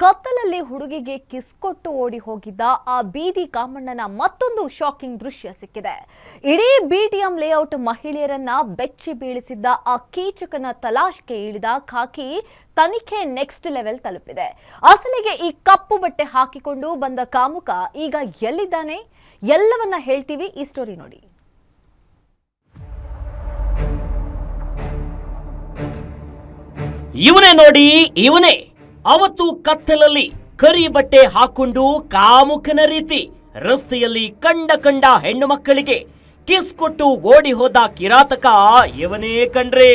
ಕತ್ತಲಲ್ಲಿ ಹುಡುಗಿಗೆ ಕಿಸ್ ಕೊಟ್ಟು ಓಡಿ ಹೋಗಿದ್ದ ಆ ಬೀದಿ ಕಾಮಣ್ಣನ ಮತ್ತೊಂದು ಶಾಕಿಂಗ್ ದೃಶ್ಯ ಸಿಕ್ಕಿದೆ. ಇಡೀ ಬಿಟಿಎಂ ಲೇಔಟ್ ಮಹಿಳೆಯರನ್ನ ಬೆಚ್ಚಿ ಬೀಳಿಸಿದ್ದ ಆ ಕೀಚಕನ ತಲಾಶ್ಗೆ ಇಳಿದ ಖಾಕಿ ತನಿಖೆ ನೆಕ್ಸ್ಟ್ ಲೆವೆಲ್ ತಲುಪಿದೆ. ಅಸಲಿಗೆ ಈ ಕಪ್ಪು ಬಟ್ಟೆ ಹಾಕಿಕೊಂಡು ಬಂದ ಕಾಮುಕ ಈಗ ಎಲ್ಲಿದ್ದಾನೆ? ಎಲ್ಲವನ್ನ ಹೇಳ್ತೀವಿ ಈ ಸ್ಟೋರಿ ನೋಡಿ. ಇವನೇ ನೋಡಿ, ಇವನೇ. ಅವತ್ತು ಕತ್ತಲಲ್ಲಿ ಕರಿ ಬಟ್ಟೆ ಹಾಕೊಂಡು ಕಾಮುಕನ ರೀತಿ ರಸ್ತೆಯಲ್ಲಿ ಕಂಡ ಕಂಡ ಹೆಣ್ಣು ಮಕ್ಕಳಿಗೆ ಕಿಸ್ ಕೊಟ್ಟು ಓಡಿ ಹೋದ ಕಿರಾತಕ ಇವನೇ ಕಣ್ರಿ.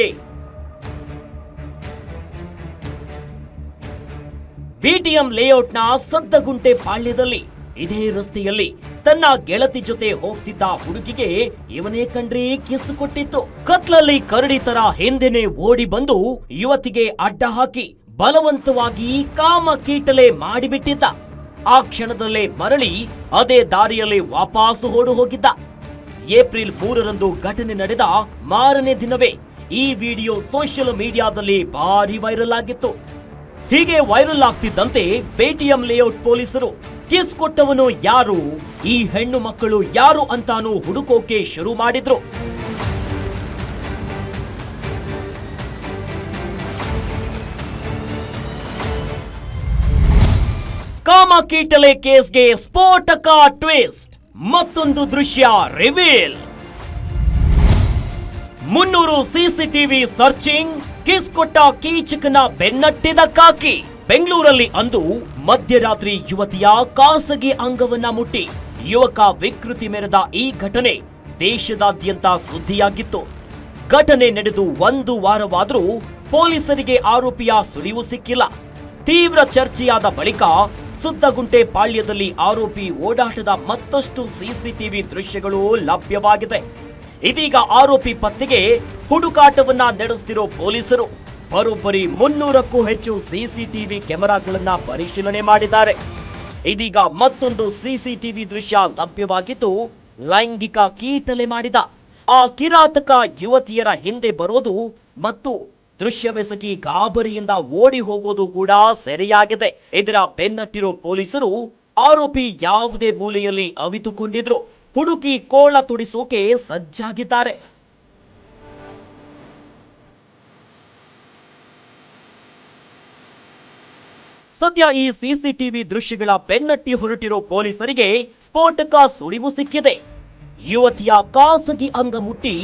ಬಿಟಿಎಂ ಲೇಔಟ್ನ ಸದ್ದಗುಂಟೆ ಪಾಳ್ಯದಲ್ಲಿ ಇದೇ ರಸ್ತೆಯಲ್ಲಿ ತನ್ನ ಗೆಳತಿ ಜೊತೆ ಹೋಗ್ತಿದ್ದ ಹುಡುಗಿಗೆ ಇವನೇ ಕಂಡ್ರಿ ಕಿಸ್ ಕೊಟ್ಟಿತ್ತು. ಕತ್ಲಲ್ಲಿ ಕರಡಿ ತರ ಹಿಂದೆನೆ ಓಡಿ ಬಂದು ಯುವತಿಗೆ ಅಡ್ಡ ಹಾಕಿ ಬಲವಂತವಾಗಿ ಕಾಮ ಕೀಟಲೆ ಮಾಡಿಬಿಟ್ಟಿದ್ದ. ಆ ಕ್ಷಣದಲ್ಲೇ ಮರಳಿ ಅದೇ ದಾರಿಯಲ್ಲಿ ವಾಪಸ್ ಓಡು ಹೋಗಿದ್ದ ಏಪ್ರಿಲ್ ಮೂರರಂದು ಘಟನೆ ನಡೆದ ಮಾರನೇ ದಿನವೇ ಈ ವಿಡಿಯೋ ಸೋಷಿಯಲ್ ಮೀಡಿಯಾದಲ್ಲಿ ಭಾರಿ ವೈರಲ್ ಆಗಿತ್ತು. ಹೀಗೆ ವೈರಲ್ ಆಗ್ತಿದ್ದಂತೆ ಪೇಟಿಎಂ ಲೇಔಟ್ ಪೊಲೀಸರು ಕಿಸ್ ಕೊಟ್ಟವನು ಯಾರು, ಈ ಹೆಣ್ಣು ಮಕ್ಕಳು ಯಾರು ಅಂತಾನು ಹುಡುಕೋಕೆ ಶುರು ಮಾಡಿದ್ರು. ಕಾಮಕೀಟಲೆ ಕೇಸ್ಗೆ ಸ್ಫೋಟಕ ಟ್ವಿಸ್ಟ್. ಮತ್ತೊಂದು ದೃಶ್ಯ ರಿವೀಲ್. ಮುನ್ನೂರು ಸಿಸಿಟಿವಿ ಸರ್ಚಿಂಗ್, ಕಿಸ್ ಕೊಟ್ಟ ಕೀಚಕನ ಬೆನ್ನಟ್ಟಿದ ಕಾಕಿ. ಬೆಂಗಳೂರಲ್ಲಿ ಅಂದು ಮಧ್ಯರಾತ್ರಿ ಯುವತಿಯ ಖಾಸಗಿ ಅಂಗವನ್ನ ಮುಟ್ಟಿ. ಯುವಕ ವಿಕೃತಿ ಮೆರೆದ ಈ ಘಟನೆ ದೇಶದಾದ್ಯಂತ ಸುದ್ದಿಯಾಗಿತ್ತು. ಘಟನೆ ನಡೆದು ಒಂದು ವಾರವಾದರೂ ಪೊಲೀಸರಿಗೆ ಆರೋಪಿಯ ಸುಳಿವು ಸಿಕ್ಕಿಲ್ಲ. ತೀವ್ರ ಚರ್ಚೆಯಾದ ಬಳಿಕ ಸುದ್ದಗುಂಟೆ ಪಾಳ್ಯದಲ್ಲಿ ಆರೋಪಿ ಓಡಾಟದ ಮತ್ತಷ್ಟು ಸಿಸಿಟಿವಿ ದೃಶ್ಯಗಳು ಲಭ್ಯವಾಗಿದೆ. ಇದೀಗ ಆರೋಪಿ ಪತ್ತೆಗೆ ಹುಡುಕಾಟವನ್ನ ನಡೆಸುತ್ತಿರೋ ಪೊಲೀಸರು. ಬರೋಬ್ಬರಿ ಮುನ್ನೂರಕ್ಕೂ ಹೆಚ್ಚು ಸಿಸಿಟಿವಿ ಕ್ಯಾಮೆರಾಗಳನ್ನ ಪರಿಶೀಲನೆ ಮಾಡಿದ್ದಾರೆ. ಇದೀಗ ಮತ್ತೊಂದು ಸಿಸಿಟಿವಿ ದೃಶ್ಯ ಲಭ್ಯವಾಗಿದ್ದು, ಲೈಂಗಿಕ ಕೀಟಲೆ ಮಾಡಿದ. ಆ ಕಿರಾತಕ ಯುವತಿಯರ ಹಿಂದೆ ಬರೋದು ಮತ್ತು ದೃಶ್ಯವೆಸಗಿ ಗಾಬರಿಯಿಂದ ಓಡಿ ಹೋಗೋದು ಕೂಡ ಸೆರೆಯಾಗಿದೆ. ಇದರ ಬೆನ್ನಟ್ಟಿರೋ ಪೊಲೀಸರು ಆರೋಪಿ ಯಾವುದೇ ಮೂಲೆಯಲ್ಲಿ ಅವಿತುಕೊಂಡಿದ್ರು. ಹುಡುಕಿ ಕೋಳ ತುಡಿಸೋಕೆ ಸಜ್ಜಾಗಿದ್ದಾರೆ. ಸದ್ಯ ಈ ಸಿಸಿಟಿವಿ ದೃಶ್ಯಗಳ ಬೆನ್ನಟ್ಟಿ ಹೊರಟಿರೋ ಪೊಲೀಸರಿಗೆ ಸ್ಫೋಟಕ ಸುಳಿವು ಸಿಕ್ಕಿದೆ. ಯುವತಿಯ ಖಾಸಗಿ ಅಂಗ ಮುಟ್ಟಿ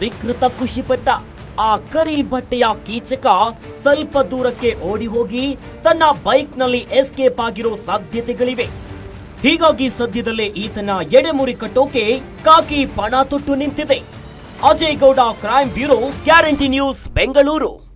ವಿಕೃತ ಖುಷಿಪಟ್ಟ. ಆ ಕರಿ ಬಟ್ಟೆಯ ಕೀಚಕ ಸ್ವಲ್ಪ ದೂರಕ್ಕೆ ಓಡಿ ಹೋಗಿ ತನ್ನ ಬೈಕ್ನಲ್ಲಿ ಎಸ್ಕೇಪ್ ಆಗಿರೋ ಸಾಧ್ಯತೆಗಳಿವೆ. ಹೀಗಾಗಿ ಸದ್ಯದಲ್ಲೇ ಈತನ ಎಡೆಮುರಿ ಕಟ್ಟೋಕೆ ಕಾಕಿ ಪಣ ತೊಟ್ಟು ನಿಂತಿದೆ. Ajay Gowda crime bureau guarantee news Bengaluru